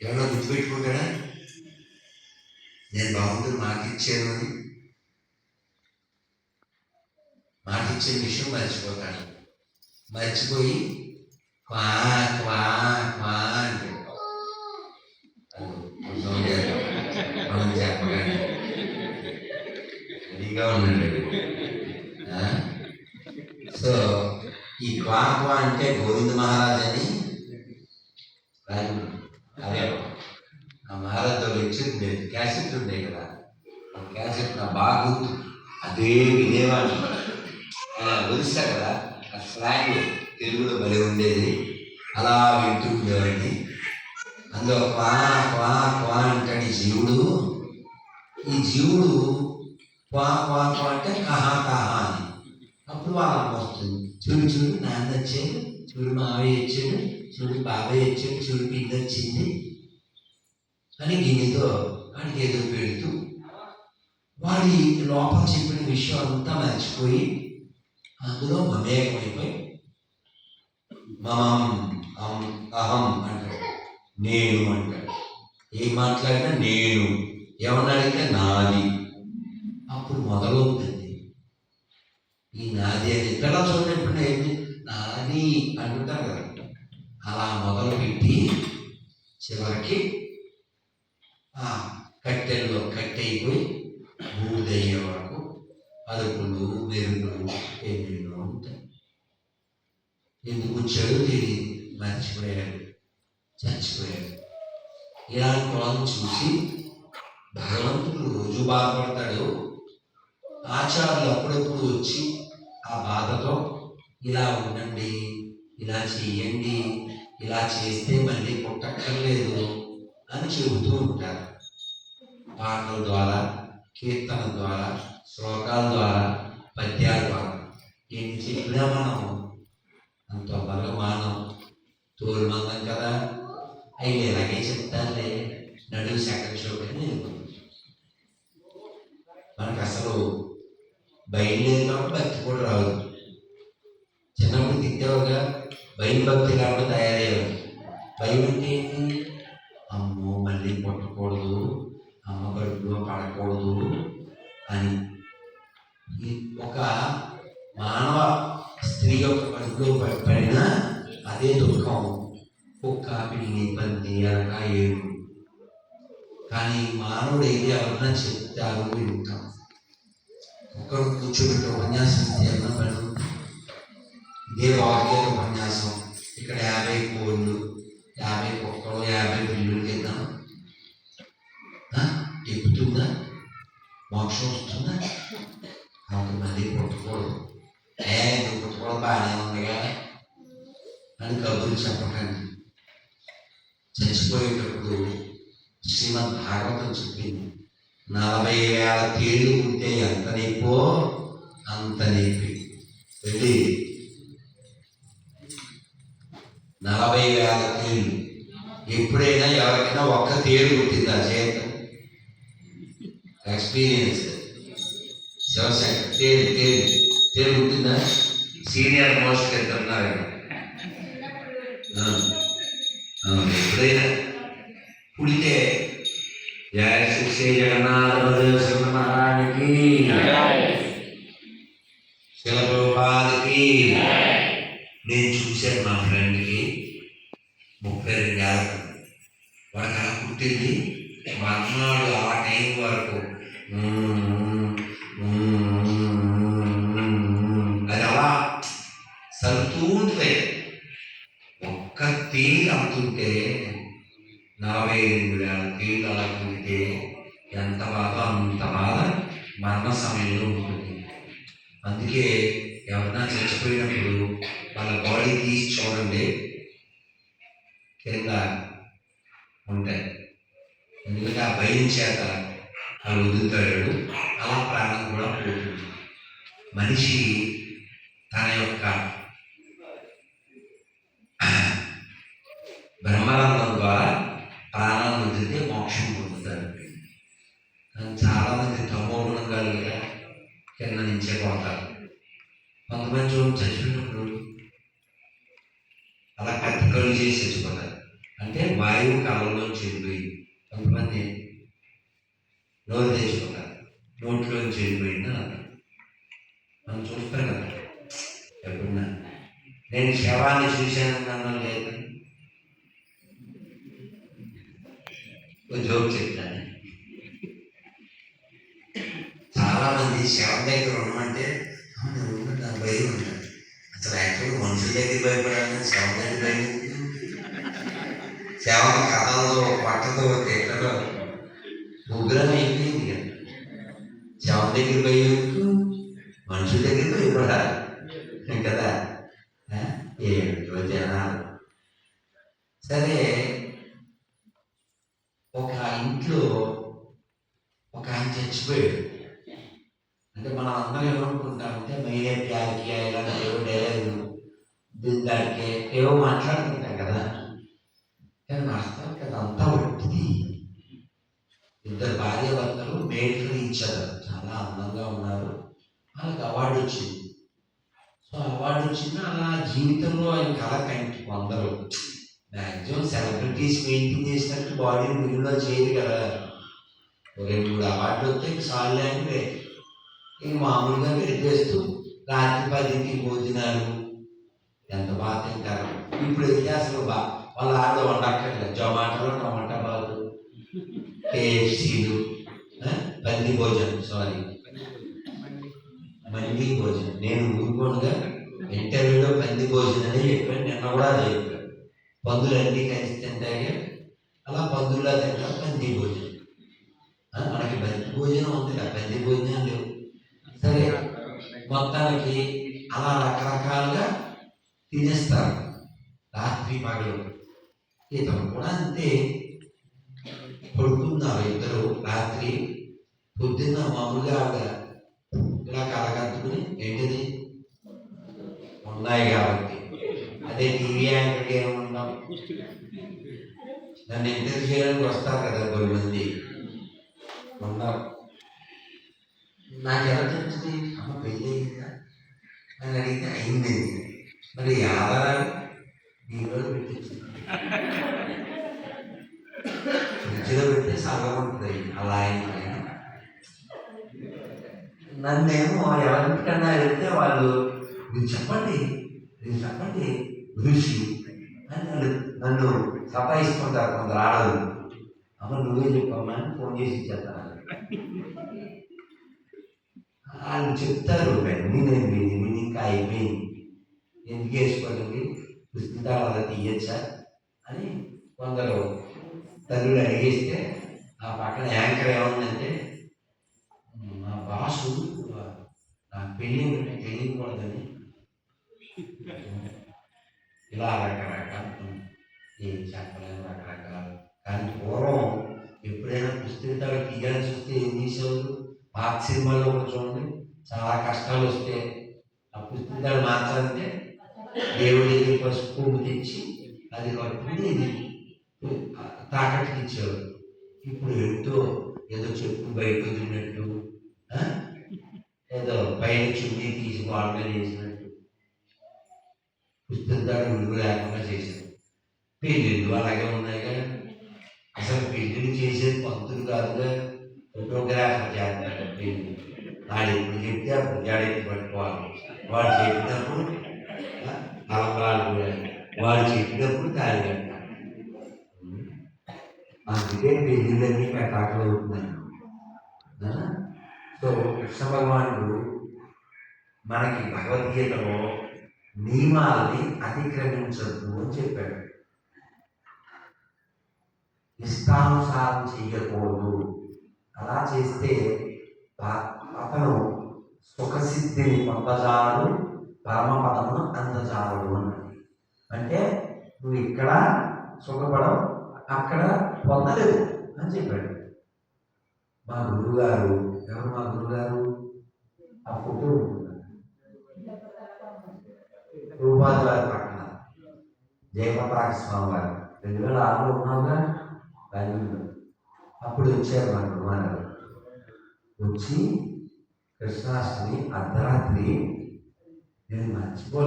ఎవరో గుర్తుపెట్టుకుంటాడా నేను భగవంతుడు మాట ఇచ్చాను అని మాట ఇచ్చే విషయం మర్చిపోతాడు మర్చిపోయి క్వా క్వా క్వా అంటాడు మనం చెప్పగానే. రెడీగా ఉండండి. సో ఈ క్వా క్వా అంటే గోవింద మహారాజ్ అని రాజు అదే ఆ మహారాజ్ లెక్చర్ ఉండేది క్యాసెట్ ఉండేది కదా ఆ క్యాసెట్ నా బాగా గుర్తు అదే వినేవాడు ఒరిస్సా కదా ఆ స్లాంగ్ తెలుగులో భలే ఉండేది. అలా వింటూ ఉండేవాడిని. అందులో క్వా క్వా క్వా అంటాడు ఈ జీవుడు. ఈ జీవుడు క్వా క్వా క్వా అంటే కహా కహా అని. అప్పుడు వాళ్ళకి వస్తుంది. చూడు చూడు నాన్న వచ్చాడు. చూడు మావయ్య వచ్చాడు. చూడు బాబాయ్ వచ్చాడు. చూడు పిల్ల వచ్చింది. అని గిన్నెతో వాడికి ఏదో పెడుతూ వాడి లోపల చెప్పిన విషయం అంతా మర్చిపోయి అందులో మమేకమైపోయి మమం అం అహం అంటాడు. నేను అంటాడు. ఏం మాట్లాడినా నేను. ఎవరిని అడిగితే నాది. అప్పుడు మొదలవుతుంది. ఈ నాది అది ఇక్కడ చూడండి ఏంటి? నాది అంటుంటారు కదా. అలా మొదలు పెట్టి చివరికి కట్టెల్లో కట్టయిపోయి బూదయ్యే వరకు అదుపులు మెరుగులు ఎన్నెన్నో ఉంటాయి. ఎందుకు వచ్చాడో తెలియదు మర్చిపోయాడు? చచ్చిపోయాడు. ఇలాంటి వాళ్ళని చూసి భగవంతుడు రోజు బాధపడతాడు. ఆచారాలు అప్పుడప్పుడు వచ్చి ఆ బాధతో ఇలా ఉండండి ఇలా చేయండి ఇలా చేస్తే మళ్ళీ పుట్టక్కర్లేదు అని చెబుతూ ఉంటారు. పాటల ద్వారా కీర్తన ద్వారా శ్లోకాల ద్వారా పద్యాల ద్వారా ఏం చెప్పినా మనం అంత బలమానం తోలు మందం కదా? అయితే ఇలాగే చెప్తానులే. నడుము సెకండ్ షో అని మనకు అసలు భయం లేదు కాబట్టి భక్తి కూడా రాదు. చిన్నప్పుడు తిట్టేవారుగా. భయం భక్తి కాకుండా తయారయ్యేవారు కానీ మానవుడు ఏది ఎవరన్నా చెప్తారు వింటాం ఒక్కరు కూర్చోబెట్టి ఉపన్యాసం ఇస్తే ఏమన్నా పని? ఉందా? ఇదే వాక్య ఉపన్యాసం. ఇక్కడ యాభై కోళ్ళు యాభై కుక్కలు యాభై పిల్లులు కింద. ఎక్కుతుందా మోక్షం వస్తుందా? నాకు మళ్ళీ పుట్టకూడదు ఏ నువ్వు పుట్టకూడదు బాగానే ఉందిగా అని కబుర్లు చెప్పకండి. చచ్చిపోయేటప్పుడు శ్రీమద్ భాగవతం చెప్పింది. నలభై వేల తేళ్ళు ఉంటే ఎంత నొప్పో అంత నొప్పి వెళ్ళి నలభై వేల తేళ్ళు ఎప్పుడైనా ఎవరికైనా ఒక్క తేలు ఆ చేత. ఎక్స్పీరియన్స్ శివశంకర్ తేలు తేలు తేలు పుట్టిందా? సీనియర్ మోస్ట్ ఎంత ఉన్నారండి ఎప్పుడైనా పుడితే జయ శ్రీ శ్రీ నేను చూశాను మా ఫ్రెండ్కి ముప్పై రెండు ఏళ్ళ వాడికి అలా పుట్టింది మర్నాడు ఆ టైం వరకు మరణ సమయంలో ఉంటుంది. అందుకే ఎవరన్నా చచ్చిపోయినప్పుడు వాళ్ళ బాడీ తీసి చూడండి. కింద ఉంటాయి. ఎందుకంటే ఆ భయం చేత అవి వదులుతాడు. అలా ప్రాణం కూడా పోతుంది. మనిషి తన యొక్క అలా కత్తికలు చేసి చచ్చిపోతారు అంటే వాయువు కాలంలో చెడిపోయి కొంతమంది నోరు తెచ్చుకుంటారు నోట్లో చెడిపోయింది అంటారు మనం చూస్తాం కదా. ఎప్పుడున్నా. నేను శవాన్ని చూశానన్నా లేదు? ఒక జోక్ చెప్తాను. చాలా మంది శవం దగ్గర ఉండమంటే "అవును, భయం ఉంటాడు అసలు యాక్చువల్గా మనుషుల దగ్గర భయపడాలని శవం దగ్గర కథల్లో పట్టతో తేటలో ఉగ్రం అయిపోయింది కదా శవం దగ్గర భయం మనుషుల దగ్గర భయపడాలి కదా ఆ? ఏమిటో జనాలు సరే ఒక ఇంట్లో ఒక ఆయన చచ్చిపోయాడు అంటే మనం అందరం ఏమనుకుంటామంటే మైనే ప్యాకి దిద్దాడికి ఏవో మాట్లాడుకుంటాం కదా. కానీ వాస్తవానికి అదంతా ఒట్టిది. ఇద్దరు భార్య భర్తలు మేడ్లు ఇచ్చారు చాలా అందంగా ఉన్నారు. వాళ్ళకి అవార్డు వచ్చింది. సో అవార్డు వచ్చింది అలా జీవితంలో ఆయన కళ కంటి కొందరు. మ్యాక్సిమం సెలబ్రిటీస్ మెయింటైన్ చేసినట్టు బాడీని మిగిలిలో చేయదు కదా. రెండు మూడు అవార్డులు వస్తే ఇంక సార్లు అంటే ఇంక మామూలుగా పెట్టేస్తూ రాత్రి పదింటి భోజనాలు ఎంత బాగా తింటారు? ఇప్పుడు ఇది అసలు బా? వాళ్ళ ఆడ వండక్కర్లేదు జొమాటోలో టమాటా బాగు కేఎఫ్సీలు పంది భోజనం సారీ మంది భోజనం. నేను ఊరుకోనుగా ఇంటర్వ్యూలో పంది భోజనం అని చెప్పాను నిన్న కూడా అది చెప్పాను. పందులు అన్నీ కలిసి తింటాయి అలా పందుల్లో తింటారు పంది భోజనం. మనకి పంది భోజనం ఉంది కదా పంది భోజనం లేవు. సరే మొత్తానికి అలా రకరకాలుగా తినేస్తారు. రాత్రి పగలు. ఇతను కూడా అంతే. పడుకున్నారు ఇద్దరు రాత్రి. పొద్దున్న మామూలుగా ఆవిడ ఇలా కలగట్టుకుని ఏంటిది? ఉన్నాయి కాబట్టి. అదే టీవీ యాంకర్కి ఏమన్నాం నన్ను ఇంటర్వ్యూ చేయడానికి వస్తారు కదా కొన్ని మంది. ఉన్నారు. నాకు ఎలా తెలుస్తుంది? అమ్మ పెళ్ళి అయిందా? అని అడిగితే అయింది. మరి ఆధారాలు నీలో పెట్టించింది ఫ్రిడ్జ్లో పెడితే సగం ఉంటుంది. అలా అయింది నన్నేమో ఎవరికన్నా వెళ్తే వాళ్ళు మీరు చెప్పండి మీరు చెప్పండి ఋషి అని నన్ను నన్ను సతాయిస్తుంటారు కొందరు ఆడలు అమ్మ నువ్వే చెప్పమ్మా అని ఫోన్ చేసి ఇచ్చేస్తాను వాళ్ళు చెప్తారు నేను విని విని ఇంకా అయిపోయింది. ఎందుకు వేసుకోండి పుస్తకాలు అలా తీయచ్చా అని కొందరు తల్లులు అడిగేస్తే ఆ పక్కన యాంకర్ ఏముందంటే మా బాసు నా పెళ్ళి ఉంటే తెలియకూడదని. ఇలా రకరకాల ఏం చెప్పలేము రకరకాలు కానీ పూర్వం ఎప్పుడైనా పుస్తకాలు తీయాల్సి వస్తే ఏం చేసేవాళ్ళు పాత సినిమాల్లో కూడా చూడండి చాలా కష్టాలు వస్తే ఆ పుస్తకాలు మార్చాలంటే దేవుడి పసుపు తెచ్చి అది కట్టుకుని ఇది తాకట్టుకి ఇచ్చేవారు ఇప్పుడు ఎంతో ఏదో చెప్పు బయట వదిలినట్టు ఏదో పైన చున్నీ తీసి వాళ్ళ చేసినట్టు పుస్తకాలు విలువ లేకుండా చేశారు పెళ్ళిళ్ళు అలాగే ఉన్నాయి కదా. అసలు పెళ్ళిళ్ళు చేసేది పంతులు కాదుగా ఫోటోగ్రాఫర్ చేస్తున్నాడు పెళ్ళి. వాడు ఎప్పుడు చెప్తే అప్పుడు జాడెత్తి పట్టుకోవాలి. వాడు చెప్పినప్పుడు ఆ, తలంబరాలు కూడా వాడు చెప్పినప్పుడు తాళి కట్టాలి అందుకే ఆ పెటాకులు అవుతున్నాయి సో కృష్ణ భగవానుడు మనకి భగవద్గీతలో నియమాలని అతిక్రమించద్దు అని చెప్పాడు. ఇష్టానుసారం చేయకూడదు అలా చేస్తే అతను సుఖసిద్ధిని పొందజాలడు పరమపదమును అందజాలడు అన్నది. అంటే నువ్వు ఇక్కడ సుఖపడవు అక్కడ పొందలేదు అని చెప్పాడు. మా గురువుగారు ఎవరు మా గురువుగారు ఆ ఫోటో ఉంటుంది. రూపాది పక్కన స్వామి వారు రెండు వేల ఆరులో ఉన్నావుగా? బెంగళూరులో. అప్పుడు వచ్చారు మా కుమారు వచ్చి కృష్ణాష్టమి అర్ధరాత్రి నేను మర్చిపోలేదు.